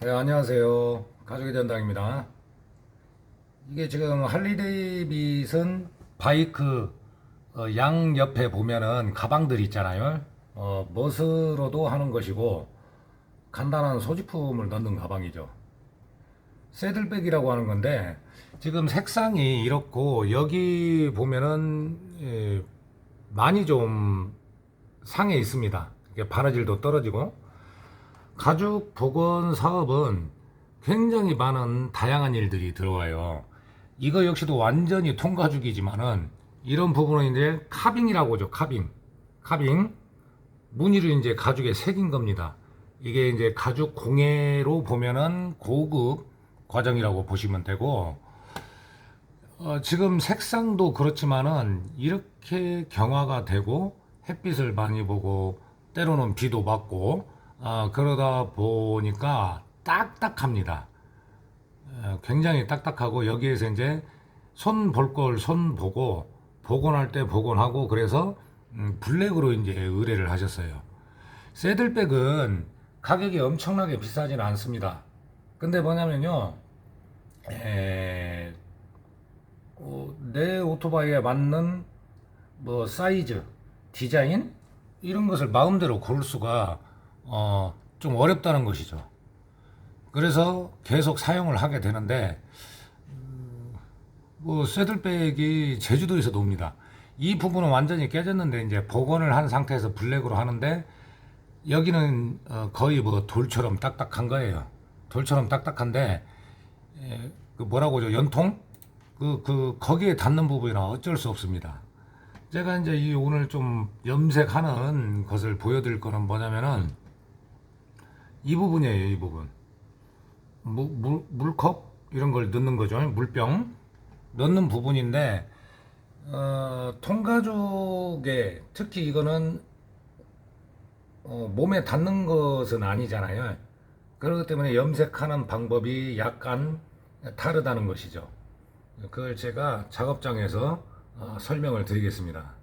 네, 안녕하세요. 가족의 전당입니다. 이게 지금 할리데이빗은 바이크 어, 양 옆에 보면은 가방들 있잖아요. 어, 멋으로도 하는 것이고 간단한 소지품을 넣는 가방이죠. 새들백이라고 하는 건데 지금 색상이 이렇고 여기 보면은 예, 많이 좀 상해 있습니다. 바느질도 떨어지고 가죽 복원 사업은 굉장히 많은 다양한 일들이 들어와요. 이거 역시도 완전히 통가죽이지만은 이런 부분은 이제 카빙이라고 하죠. 카빙. 카빙. 무늬를 이제 가죽에 새긴 겁니다. 이게 이제 가죽 공예로 보면은 고급 과정이라고 보시면 되고 어, 지금 색상도 그렇지만은 이렇게 경화가 되고 햇빛을 많이 보고 때로는 비도 맞고 아, 그러다 보니까 딱딱합니다. 어, 굉장히 딱딱하고 여기에서 이제 손 볼 걸 손 보고 복원할 때 복원하고 그래서 음, 블랙으로 이제 의뢰를 하셨어요. 새들백은 가격이 엄청나게 비싸지는 않습니다. 근데 뭐냐면요, 에, 어, 내 오토바이에 맞는 뭐 사이즈, 디자인 이런 것을 마음대로 고를 수가 어, 좀 어렵다는 것이죠. 그래서 계속 사용을 하게 되는데 음, 뭐 쇠들백이 제주도에서도 옵니다. 이 부분은 완전히 깨졌는데 이제 복원을 한 상태에서 블랙으로 하는데 여기는 어, 거의 뭐 돌처럼 딱딱한 거예요. 돌처럼 딱딱한데 에, 그 뭐라고 하죠? 연통? 그, 그 거기에 닿는 부분이라 어쩔 수 없습니다. 제가 이제 이 오늘 좀 염색하는 것을 보여드릴 거는 뭐냐면은 이 부분이에요, 이 부분. 무, 물, 물컵? 이런 걸 넣는 거죠. 물병. 넣는 부분인데, 어, 통가죽에, 특히 이거는, 어, 몸에 닿는 것은 아니잖아요. 그렇기 때문에 염색하는 방법이 약간 다르다는 것이죠. 그걸 제가 작업장에서 어, 설명을 드리겠습니다.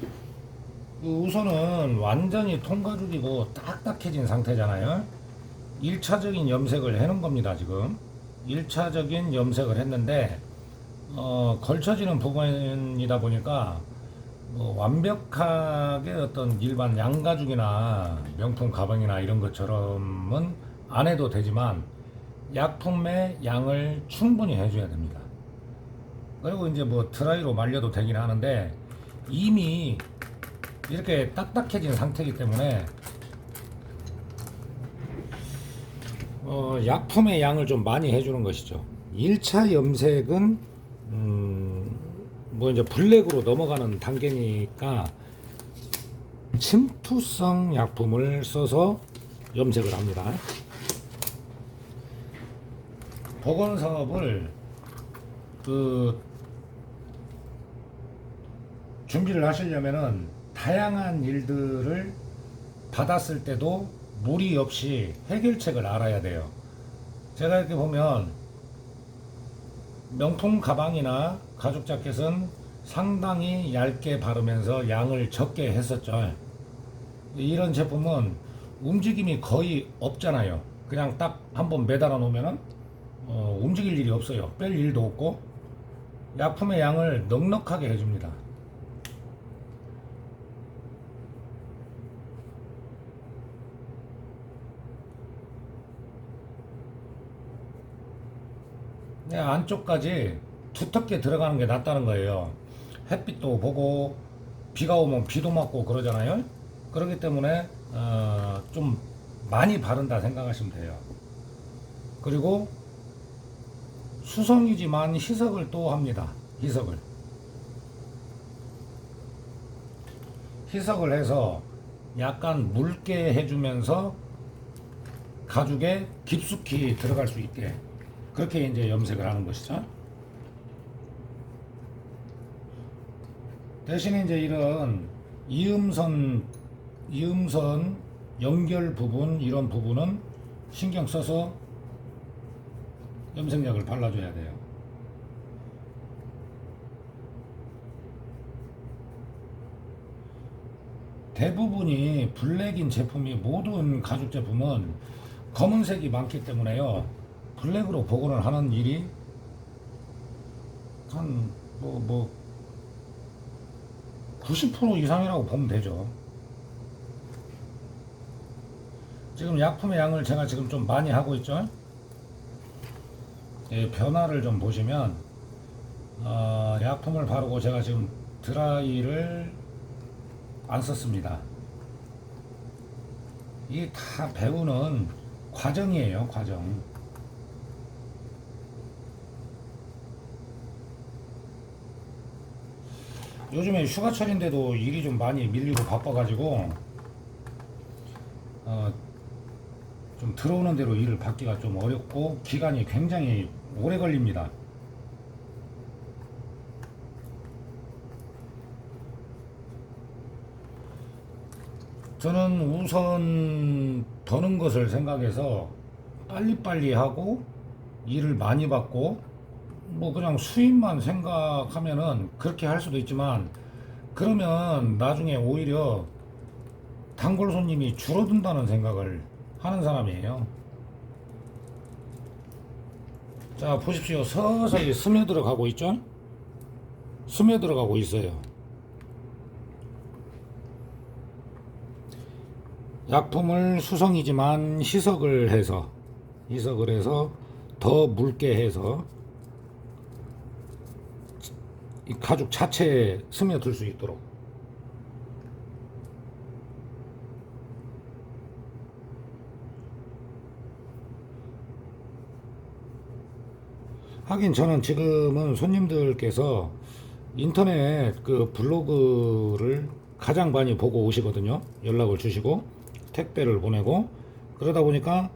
그 우선은 완전히 통가죽이고 딱딱해진 상태잖아요. 1차적인 염색을 해놓은 겁니다, 지금. 1차적인 염색을 했는데, 어, 걸쳐지는 부분이다 보니까, 뭐 완벽하게 어떤 일반 양가죽이나 명품 가방이나 이런 것처럼은 안 해도 되지만, 약품의 양을 충분히 해줘야 됩니다. 그리고 이제 뭐 드라이로 말려도 되긴 하는데, 이미 이렇게 딱딱해진 상태이기 때문에 어, 약품의 양을 좀 많이 해주는 것이죠. 1차 염색은 음, 뭐 이제 블랙으로 넘어가는 단계니까 침투성 약품을 써서 염색을 합니다. 복원 사업을 그 준비를 하시려면은 다양한 일들을 받았을 때도 무리 없이 해결책을 알아야 돼요. 제가 이렇게 보면 명품 가방이나 가죽 자켓은 상당히 얇게 바르면서 양을 적게 했었죠. 이런 제품은 움직임이 거의 없잖아요. 그냥 딱 한번 매달아 놓으면은 어, 움직일 일이 없어요. 뺄 일도 없고 약품의 양을 넉넉하게 해줍니다. 안쪽까지 두텁게 들어가는 게 낫다는 거예요. 햇빛도 보고 비가 오면 비도 맞고 그러잖아요. 그렇기 때문에 어, 좀 많이 바른다 생각하시면 돼요. 그리고 수성이지만 희석을 또 합니다. 희석을. 희석을 해서 약간 묽게 해주면서 가죽에 깊숙이 들어갈 수 있게 그렇게 이제 염색을 하는 것이죠. 대신에 이제 이런 이음선, 이음선 연결 부분, 이런 부분은 신경 써서 염색약을 발라줘야 돼요. 대부분이 블랙인 제품이 모든 가죽 제품은 검은색이 많기 때문에요. 블랙으로 복원을 하는 일이 한뭐뭐 90% 이상이라고 보면 되죠. 지금 약품의 양을 제가 지금 좀 많이 하고 있죠. 예, 변화를 좀 보시면 어, 약품을 바르고 제가 지금 드라이를 안 썼습니다. 이게 다 배우는 과정이에요, 과정. 요즘에 휴가철인데도 일이 좀 많이 밀리고 바빠가지고 어, 좀 들어오는 대로 일을 받기가 좀 어렵고 기간이 굉장히 오래 걸립니다. 저는 우선 버는 것을 생각해서 빨리빨리 하고 일을 많이 받고 뭐 그냥 수입만 생각하면은 그렇게 할 수도 있지만 그러면 나중에 오히려 단골 손님이 줄어든다는 생각을 하는 사람이에요. 자, 보십시오. 서서히 스며들어 가고 있죠? 스며들어 가고 있어요. 약품을 수성이지만 희석을 해서 희석을 해서 더 묽게 해서 이 가죽 자체에 스며들 수 있도록 하긴 저는 지금은 손님들께서 인터넷 그 블로그를 가장 많이 보고 오시거든요. 연락을 주시고 택배를 보내고 그러다 보니까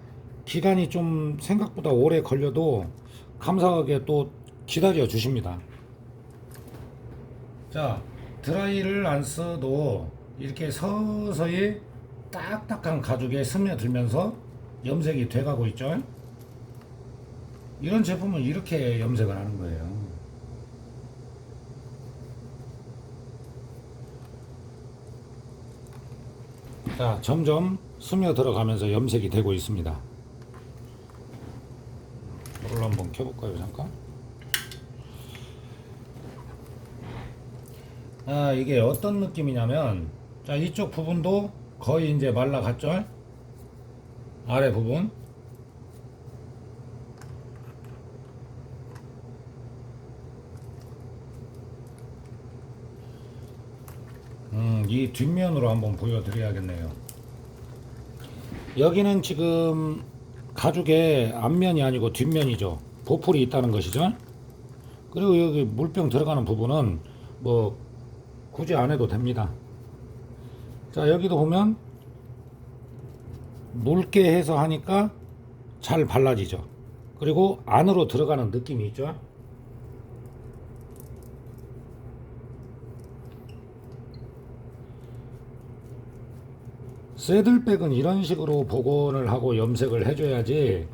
기간이 좀 생각보다 오래 걸려도 감사하게 또 기다려 주십니다. 자, 드라이를 안 써도 이렇게 서서히 딱딱한 가죽에 스며들면서 염색이 돼가고 있죠. 이런 제품은 이렇게 염색을 하는 거예요. 자, 점점 스며 들어가면서 염색이 되고 있습니다. 물을 한번 켜볼까요, 잠깐? 아, 이게 어떤 느낌이냐면, 자, 이쪽 부분도 거의 이제 말라갔죠? 아래 부분. 음, 이 뒷면으로 한번 보여드려야겠네요. 여기는 지금 가죽의 앞면이 아니고 뒷면이죠. 보풀이 있다는 것이죠. 그리고 여기 물병 들어가는 부분은 뭐 굳이 안 해도 됩니다. 자, 여기도 보면 묽게 해서 하니까 잘 발라지죠. 그리고 안으로 들어가는 느낌이 있죠. 새들백은 이런 식으로 복원을 하고 염색을 해줘야지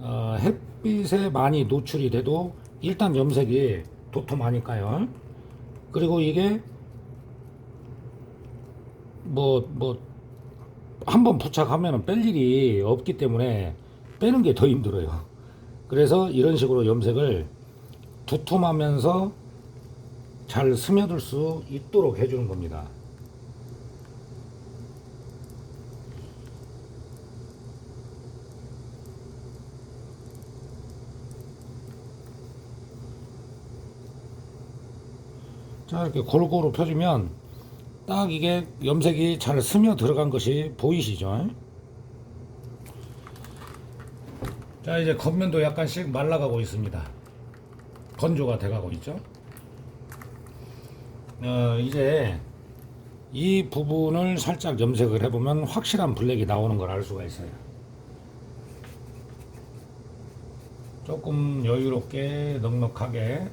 어, 햇빛에 많이 노출이 돼도 일단 염색이 도톰하니까요. 그리고 이게 뭐 뭐 한 번 부착하면 뺄 일이 없기 때문에 빼는 게 더 힘들어요. 그래서 이런 식으로 염색을 두툼하면서 잘 스며들 수 있도록 해주는 겁니다. 자 이렇게 골고루 펴주면 딱 이게 염색이 잘 스며 들어간 것이 보이시죠? 자 이제 겉면도 약간씩 말라가고 있습니다. 건조가 돼가고 있죠. 어, 이제 이 부분을 살짝 염색을 해보면 확실한 블랙이 나오는 걸 알 수가 있어요. 조금 여유롭게 넉넉하게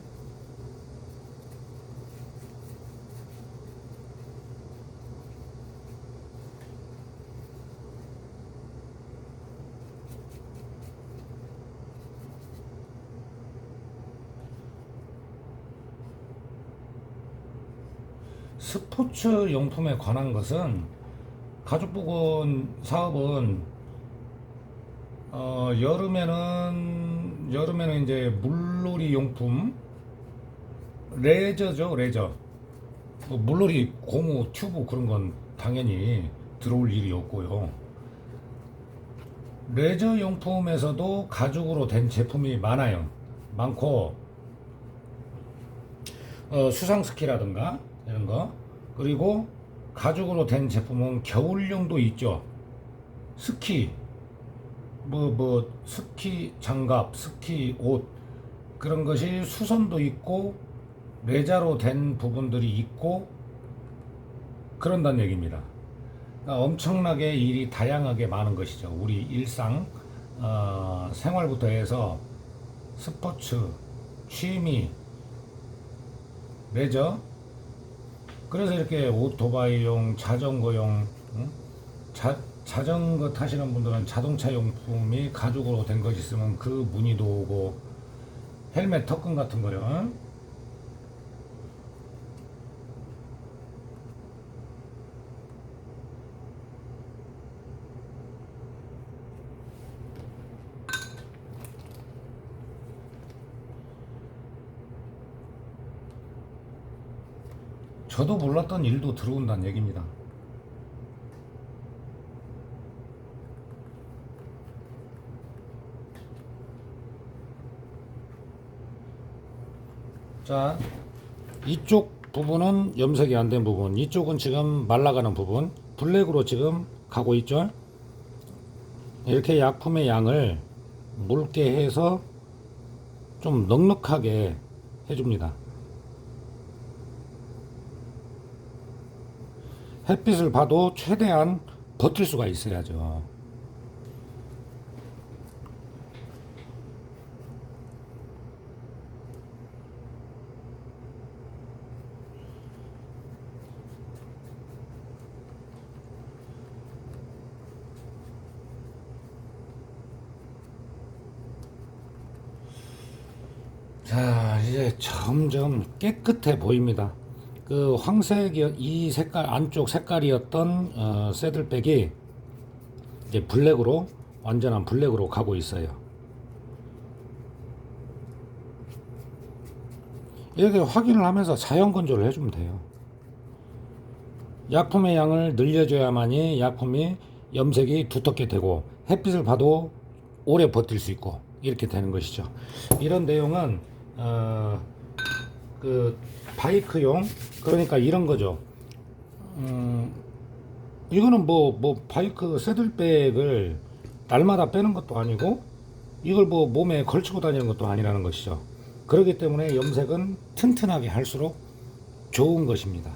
스포츠 용품에 관한 것은 가죽부근 사업은 어, 여름에는 여름에는 이제 물놀이 용품 레저죠 레저. 뭐 물놀이 고무 튜브 그런 건 당연히 들어올 일이 없고요. 레저 용품에서도 가죽으로 된 제품이 많아요. 많고 어, 수상 스키라든가 이런 거. 그리고 가죽으로 된 제품은 겨울용도 있죠. 스키. 뭐 뭐 스키 장갑 스키 옷. 그런 것이 수선도 있고 레자로 된 부분들이 있고 그런다는 얘기입니다. 그러니까 엄청나게 일이 다양하게 많은 것이죠. 우리 일상 어, 생활부터 해서 스포츠 취미 레저 그래서 이렇게 오토바이용 자전거용 응? 자, 자전거 타시는 분들은 자동차 용품이 가죽으로 된 것이 있으면 그 무늬도 오고 헬멧 턱끈 같은 거요 저도 몰랐던 일도 들어온다는 얘기입니다. 자, 이쪽 부분은 염색이 안 된 부분, 이쪽은 지금 말라가는 부분, 블랙으로 지금 가고 있죠. 이렇게 약품의 양을 묽게 해서 좀 넉넉하게 해줍니다. 햇빛을 봐도 최대한 버틸 수가 있어야죠. 자, 이제 점점 깨끗해 보입니다. 그 황색 이 색깔 안쪽 색깔이었던 어, 새들백이 이제 블랙으로 완전한 블랙으로 가고 있어요. 이렇게 확인을 하면서 자연 건조를 해주면 돼요. 약품의 양을 늘려줘야만이 약품이 염색이 두텁게 되고 햇빛을 봐도 오래 버틸 수 있고 이렇게 되는 것이죠. 이런 내용은 어, 그 바이크용 그러니까 이런 거죠. 음, 이거는 뭐 뭐 바이크 새들백을 날마다 빼는 것도 아니고 이걸 뭐 몸에 걸치고 다니는 것도 아니라는 것이죠. 그렇기 때문에 염색은 튼튼하게 할수록 좋은 것입니다.